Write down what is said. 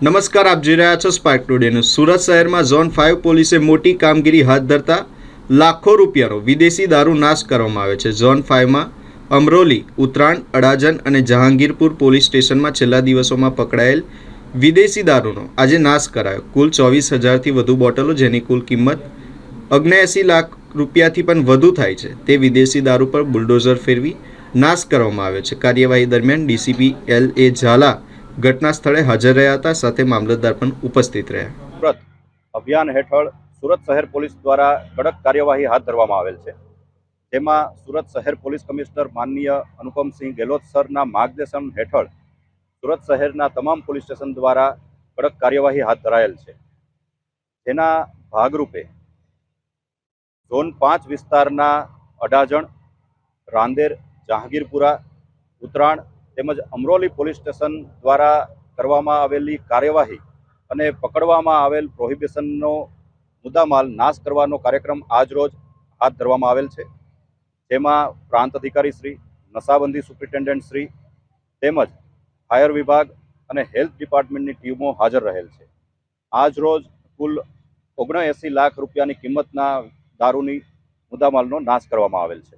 નમસ્કાર, આપ જોઈ રહ્યા છો સ્પાર્ક ટુડે ન્યૂઝ સુરત શહેરમાં ઝોન ફાઇવ પોલીસે મોટી કામગીરી હાથ ધરતા લાખો રૂપિયાનો વિદેશી દારૂ નાશ કરવામાં આવે છે. ઝોન ફાઇવમાં અમરોલી, ઉત્તરાયણ અડાજન અને જહાંગીરપુર પોલીસ સ્ટેશનમાં છેલ્લા દિવસોમાં પકડાયેલ વિદેશી દારૂનો આજે નાશ કરાયો. કુલ ચોવીસ હજારથી વધુ બોટલો, જેની કુલ કિંમત અગ્નેએંસી લાખ રૂપિયાથી પણ વધુ થાય છે, તે વિદેશી દારૂ પર બુલડોઝર ફેરવી નાશ કરવામાં આવ્યો છે. કાર્યવાહી દરમિયાન ડીસીપી એલ એ ઝાલા ઘટના સ્થળે હાજર રહ્યા હતા, સાથે મામલતદાર પણ ઉપસ્થિત રહ્યા. સુરત અભિયાન હેઠળ સુરત શહેર પોલીસ દ્વારા કડક કાર્યવાહી હાથ ધરવામાં આવેલ છે. જેમાં સુરત શહેર પોલીસ કમિશનર માનનીય અનુપમસિંહ ગેહલોત સરના માર્ગદર્શન હેઠળ સુરત શહેરના તમામ પોલીસ સ્ટેશન દ્વારા કડક કાર્યવાહી હાથ ધરાયેલ છે. જેના ભાગરૂપે ઝોન પાંચ વિસ્તારના અડાજણ, રાંદેર, જહાંગીરપુરા, ઉત્તરાયણ તેમજ અમરોલી પોલીસ સ્ટેશન દ્વારા કરવામાં આવેલી કાર્યવાહી અને પકડવામાં આવેલ પ્રોહિબિશનનો મુદ્દામાલ નાશ કરવાનો કાર્યક્રમ આજરોજ હાથ ધરવામાં આવેલ છે. જેમાં પ્રાંત અધિકારી શ્રી, નશાબંધી સુપ્રિન્ટેન્ડન્ટ શ્રી તેમજ ફાયર વિભાગ અને હેલ્થ ડિપાર્ટમેન્ટની ટીમો હાજર રહેલ છે. આજરોજ કુલ ઓગણએંસી લાખ રૂપિયાની કિંમતના દારૂની મુદ્દામાલનો નાશ કરવામાં આવેલ છે.